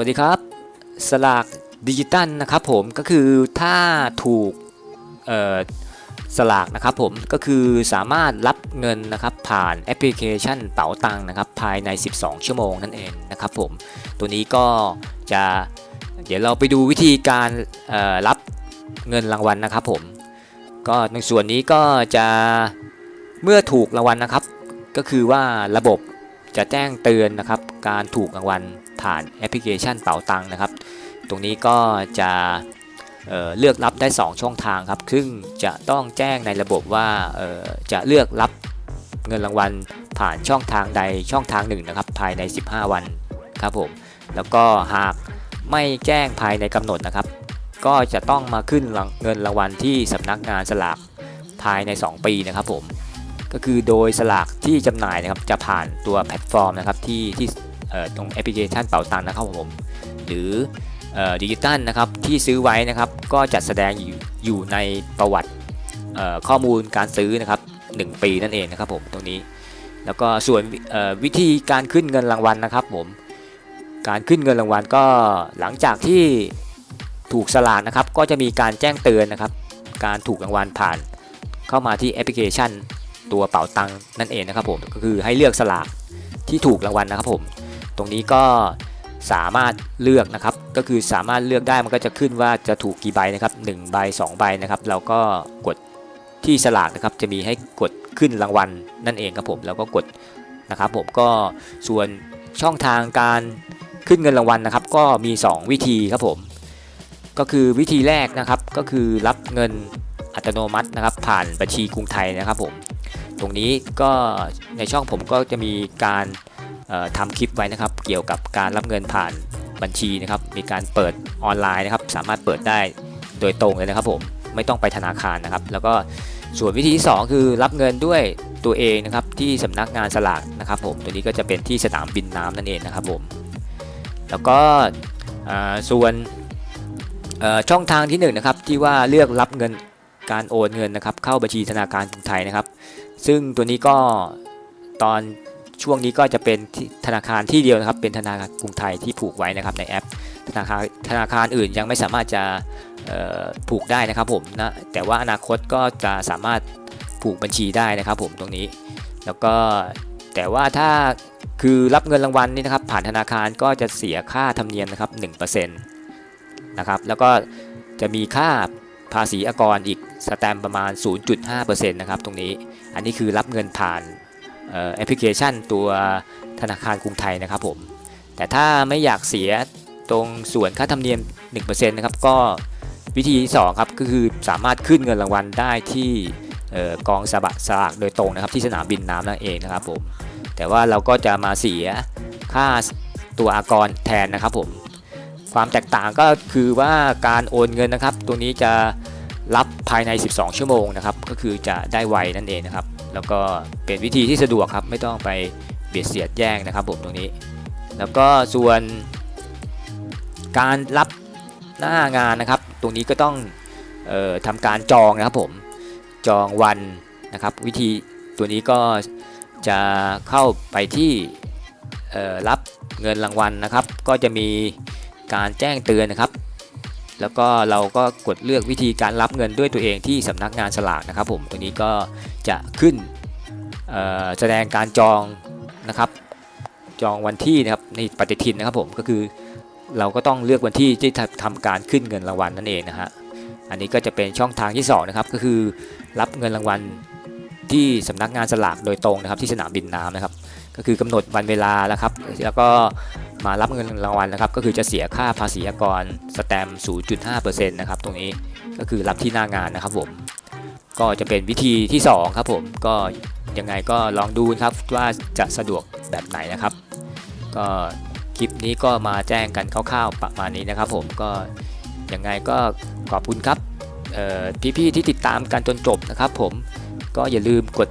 วัสดีครับ สลากดิจิตัลนะครับผมก็คือถ้าถูกสลากนะครับผมก็คือสามารถรับเงินนะครับผ่านแอปพลิเคชันเป๋าตังค์นะครับภายใน 12 ชั่วโมงนั่นเองนะครับผมตัวนี้ก็จะเดี๋ยวเราไปดูวิธีการรับเงินรางวัลนะครับผมก็ในส่วนนี้ก็จะเมื่อถูกรางวัลนะครับ ก็คือว่าระบบจะแจ้งเตือนนะครับการถูกรางวัล ผ่านแอปพลิเคชันเป๋าตังค์นะครับ ตรงนี้ก็จะเเลือกรับได้ 2 ช่องทางครับซึ่งจะต้องแจ้งในระบบว่าจะเลือกรับเงินรางวัลผ่านช่องทางใดช่องทางหนึ่งนะครับภายใน 15 วันครับผมแล้วก็หากไม่แจ้งภายในกำหนดนะครับ ก็จะต้องมาขึ้นงเงินรางวัลที่สำนักงานสลากภายใน 2 ปีนะครับผมก็คือโดยสลากที่จำหน่ายนะครับจะผ่านตัวแพลตฟอร์มนะครับที่ที่ ตรงแอปพลิเคชันเป๋าตังนะครับผม หรือดิจิตัลนะครับที่ซื้อไว้นะครับก็จัดแสดงอยู่อยู่ในประวัติข้อมูลการซื้อนะครับ 1 ปีนั่นเองนะครับผมตรงนี้ แล้วก็ส่วนวิธีการขึ้นเงินรางวัลนะครับผมการขึ้นเงินรางวัลก็หลังจากที่ถูกสลากนะครับก็จะมีการแจ้งเตือนนะครับ การถูกรางวัลผ่านเข้ามาที่แอปพลิเคชันตัวเป๋าตังนั่นเองนะครับผมก็คือให้เลือกสลากที่ถูกรางวัลนะครับผม ตรงนี้ก็สามารถเลือกนะครับ ก็คือสามารถเลือกได้มันก็จะขึ้นว่าจะถูกกี่ใบนะครับ1ใบ2ใบนะครับ เราก็กดที่สลากนะครับ จะมีให้กดขึ้นรางวัลนั่นเองครับผมแล้วก็กดนะครับ ผมก็ส่วนช่องทางการขึ้นเงินรางวัลนะครับ ก็มี 2 วิธีครับผม ก็คือวิธีแรกนะครับ ก็คือรับเงินอัตโนมัตินะครับ ผ่านบัญชีกรุงไทยนะครับผมตรงนี้ก็ในช่องผมก็จะมีการ ทำคลิปไว้นะครับ เกี่ยวกับการรับเงินผ่านบัญชีนะครับ มีการเปิดออนไลน์นะครับ สามารถเปิดได้โดยตรงเลยนะครับผมไม่ต้องไปธนาคารนะครับ แล้วก็ส่วนวิธีที่ 2 คือรับเงินด้วยตัวเองนะครับที่สำนักงานสลากนะครับ ผมตัวนี้ก็จะเป็นที่สนามบินน้ำนั่นเองนะครับผมแล้วก็ส่วนช่องทางที่1นะครับที่ว่าเลือกรับเงินการโอนเงินนะครับ เข้าบัญชีธนาคารกรุงไทยนะครับ ซึ่งตัวนี้ก็ตอน ช่วงนี้ก็จะเป็นที่ธนาคารที่เดียวนะครับเป็นธนาคารกรุงไทยที่ผูกไว้นะครับในแอป ธนาคารธนาคารอื่นยังไม่สามารถจะผูกได้นะครับผมนะแต่ว่าอนาคตก็จะสามารถผูกบัญชีได้นะครับผมตรงนี้ แล้วก็แต่ว่าถ้าคือรับเงินรางวัลนี่นะครับผ่านธนาคารก็จะเสียค่าธรรมเนียมนะครับ1%นะครับแล้วก็จะมีค่าภาษีอากรอีกสแตมประมาณ 0.5%นะครับตรงนี้ อันนี้คือรับเงินผ่าน แอปพลิเคชันตัวธนาคารกรุงไทยนะครับผม แต่ถ้าไม่อยากเสียตรงส่วนค่าธรรมเนียม 1%นะครับก็วิธีที่2ครับก็คือสามารถขึ้นเงินรางวัลได้ที่กองสลากสลากโดยตรงนะครับที่สนามบินน้ำนั่นเองนะครับผมแต่ว่าเราก็จะมาเสียค่าตัวอากรแทนนะครับผมความแตกต่างก็คือว่าการโอนเงินนะครับ ตัวนี้จะรับภายใน 12 ชั่วโมงนะครับก็คือจะได้ไวนั่นเองนะครับ แล้วก็เป็นวิธีที่สะดวกครับไม่ต้องไปเบียดเสียดแย่งนะครับผมตรงนี้ แล้วก็ส่วนการรับหน้างานนะครับ ตรงนี้ก็ต้องออทำการจองนะครับผมจองวันนะครับ วิธีตัวนี้ก็จะเข้าไปที่รับเงินรางวัลนะครับ ก็จะมีการแจ้งเตือนนะครับ แล้วก็เราก็กดเลือกวิธีการรับเงินด้วยตัวเองที่สำนักงานสลากนะครับ ผมตัวนี้ก็ จะขึ้นแสดงการจองนะครับ จองวันที่นะครับในปฏิทินนะครับผมก็คือเราก็ต้องเลือกวันที่ที่จะทำการขึ้นเงินรางวัลนั่นเองนะฮะอันนี้ก็จะเป็นช่องทางที่สองนะครับก็คือรับเงินรางวัลที่สำนักงานสลากโดยตรงนะครับที่สนามบินน้ำนะครับ ก็คือกำหนดวันเวลาแล้วครับ แล้วก็มารับเงินรางวัลนะครับ ก็คือจะเสียค่าภาษีอากรสแตมป์0.5%นะครับตรงนี้ก็คือรับที่หน้างานนะครับผม ก็จะเป็นวิธีที่ 2 ครับผมก็ยังไงก็ลองดูครับว่าจะสะดวกแบบไหนนะครับ ก็คลิปนี้ก็มาแจ้งกันคร่าวๆประมาณนี้นะครับ ผมก็ยังไงก็ขอบคุณครับพี่ๆที่ติดตามกันจนจบนะครับ ผมก็อย่าลืมกด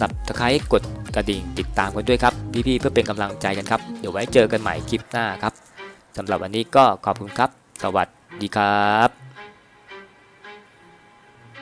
subscribe กดกระดิ่งติดตามกันด้วยครับพี่ๆเพื่อเป็นกำลังใจกันครับเดี๋ยวไว้เจอกันใหม่คลิปหน้าครับสำหรับวันนี้ก็ขอบคุณครับ สวัสดีครับ